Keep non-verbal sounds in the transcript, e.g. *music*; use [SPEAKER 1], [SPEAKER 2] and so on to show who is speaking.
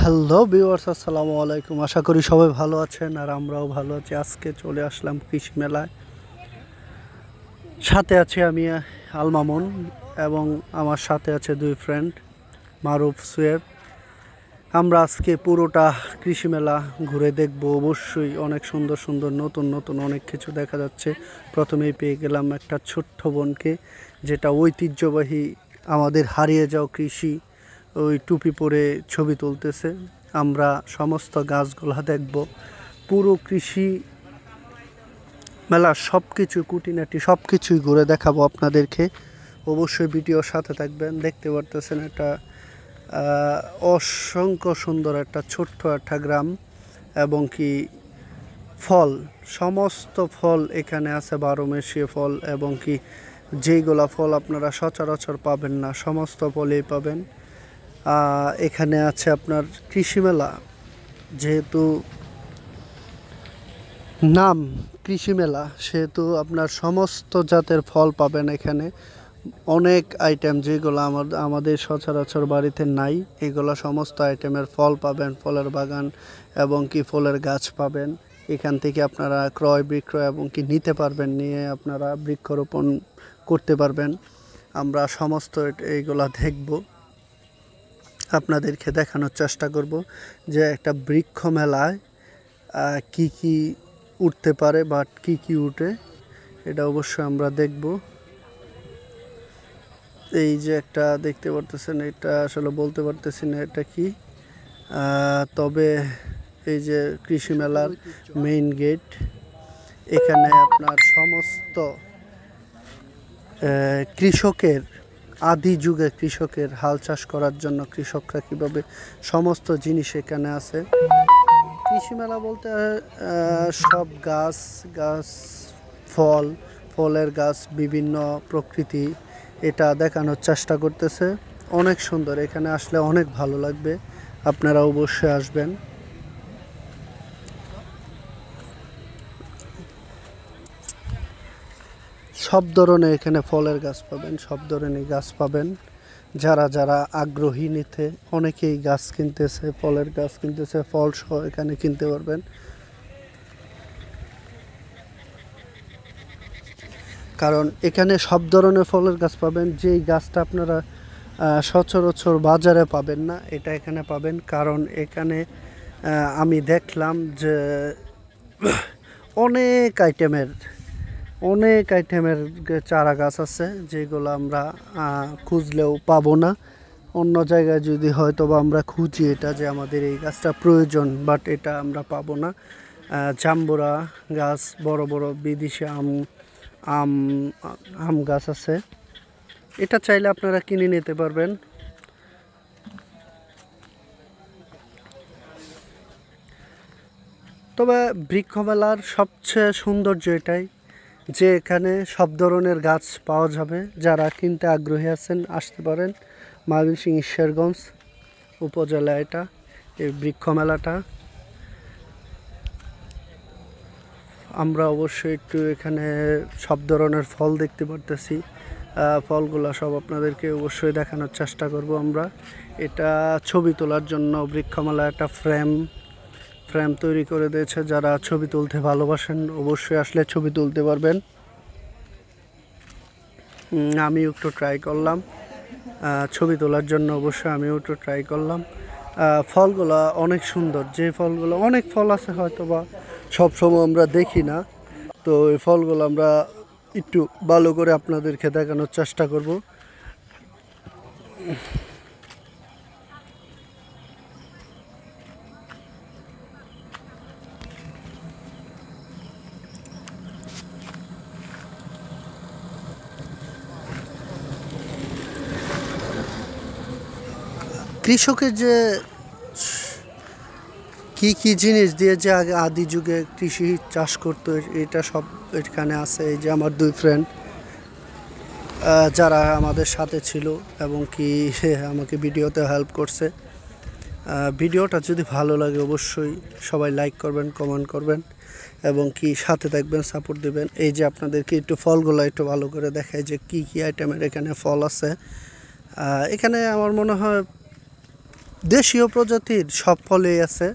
[SPEAKER 1] Hello viewers আসসালামু আলাইকুম। আশা করি সবাই ভালো আছেন আর আমরাও ভালো আছি। আজকে চলে আসলাম কৃষি মেলায়। সাথে আছি আমি আলমামুন এবং আমার সাথে আছে দুই ফ্রেন্ড মারুফ সুয়েব। আমরা আজকে পুরোটা কৃষি মেলা ঘুরে দেখব। অবশ্যই অনেক সুন্দর সুন্দর, নতুন নতুন অনেক কিছু দেখা যাচ্ছে। প্রথমেই পেয়ে গেলাম একটা ছোট্ট বোনকে, যেটা ঐতিহ্যবাহী আমাদের হারিয়ে যাওয়া কৃষি। ওই টুপি পরে ছবি তুলতেছে। আমরা সমস্ত গাছগুলা দেখব। পুরো কৃষি মেলার সব কিছু কুটিনাটি সব কিছুই ঘুরে দেখাবো আপনাদেরকে। অবশ্যই ভিডিওর সাথে থাকবেন দেখতে পারতেছেন আহ, অসংখ্য সুন্দর একটা ছোট্ট একটা গ্রাম এবং কি ফল সমস্ত ফল এখানে আছে বারো মেশিয়ে ফল এবং কি যেইগুলা ফল আপনারা সচরাচর পাবেন না সমস্ত ফলেই পাবেন। এখানে আছে আপনার কৃষি মেলা যেহেতু নাম কৃষি মেলা সেহেতু আপনার সমস্ত জাতের ফল পাবেন এখানে। অনেক আইটেম যেগুলো আমাদের আমাদের সচরাচর বাড়িতে নাই, এগুলো সমস্ত আইটেমের ফল পাবেন, ফলের বাগান এবং কি ফলের গাছ পাবেন। এখান থেকে আপনারা ক্রয় বিক্রয় এবং কি নিতে পারবেন নিয়ে আপনারা বৃক্ষরোপণ করতে পারবেন। আমরা সমস্ত এইগুলা দেখব। আপনাদেরকে দেখানোর চেষ্টা করব যে একটা বৃক্ষ মেলায় কি কি উঠতে পারে বা কি কি উঠে, এটা অবশ্যই আমরা দেখব। এই যে একটা দেখতে পারতেছেন, এটা আসলে বলতে পারতেছি না এটা কি। তবে এই যে কৃষি মেলার মেইন গেট, এখানে আপনার সমস্ত কৃষকের আদি যুগে কৃষকের হাল চাষ করার জন্য কৃষকরা কীভাবে সমস্ত জিনিস এখানে আছে? কৃষি মেলা বলতে সব গাছ গাছ, ফল, ফলের গাছ, বিভিন্ন প্রকৃতি, এটা দেখানোর চেষ্টা করতেছে। অনেক সুন্দর, এখানে আসলে অনেক ভালো লাগবে। আপনারা অবশ্যই আসবেন। সব ধরনের এখানে ফলের গাছ পাবেন, সব ধরনের গাছ পাবেন। যারা যারা আগ্রহী নিতে, অনেকেই গাছ কিনতেছে, ফলের গাছ কিনতেছে, ফল সহ এখানে কিনতে পারবেন। কারণ এখানে সব ধরনের ফলের গাছ পাবেন, যেই গাছটা আপনারা সচরাচর বাজারে পাবেন না, এটা এখানে পাবেন। কারণ এখানে আমি দেখলাম যে অনেক আইটেমের অনেক আইটেমের চারা গাছ আছে, যেগুলো আমরা খুঁজলেও পাবো না। অন্য জায়গায় যদি হয়তো বা আমরা খুঁজি এটা যে আমাদের এই গাছটা প্রয়োজন বাট এটা আমরা পাবো না। জাম্বুরা গাছ, বড় বড় বিদেশি আম আম আম গাছ আছে। এটা চাইলে আপনারা কিনে নিতে পারবেন। তবে বৃক্ষমেলার সবচেয়ে সৌন্দর্য এটাই যে এখানে সব ধরনের গাছ পাওয়া যাবে। যারা কিনতে আগ্রহী আছেন, আসতে পারেন। ময়মনসিং ঈশ্বরগঞ্জ উপজেলা এটা, এই বৃক্ষ মেলাটা। আমরা অবশ্যই একটু এখানে সব ধরনের ফল দেখতে পারতেছি। ফলগুলো সব আপনাদেরকে অবশ্যই দেখানোর চেষ্টা করব আমরা। এটা ছবি তোলার জন্য বৃক্ষমেলা একটা ফ্রেম ফ্রেম তৈরি করে দিয়েছে, যারা ছবি তুলতে ভালোবাসেন অবশ্যই আসলে ছবি তুলতে পারবেন। আমিও একটু ট্রাই করলাম। ছবি তোলার জন্য অবশ্যই আমিও একটু ট্রাই করলাম। ফলগুলো অনেক সুন্দর। যে ফলগুলো, অনেক ফল আছে হয়তো বা সবসময় আমরা দেখি না। তো এই ফলগুলো আমরা একটু ভালো করে আপনাদেরকে দেখানোর চেষ্টা করব। কৃষকের যে কি কি জিনিস দিয়ে যে আগে আদি যুগে কৃষি চাষ করতো, এটা সব এখানে আছে। এই যে আমার দুই ফ্রেন্ড যারা আমাদের সাথে ছিল এবং কি *laughs* আমাকে ভিডিওতে হেল্প করছে। ভিডিওটা যদি ভালো লাগে অবশ্যই সবাই লাইক করবেন কমেন্ট করবেন এবং কি সাথে থাকবেন সাপোর্ট দিবেন। এই যে আপনাদেরকে একটু ফলগুলো একটু ভালো করে দেখায় যে কি কি আইটেমের এখানে ফল আছে। এখানে আমার মনে হয় দেশীয় প্রজাতির সব ফলেই আছে।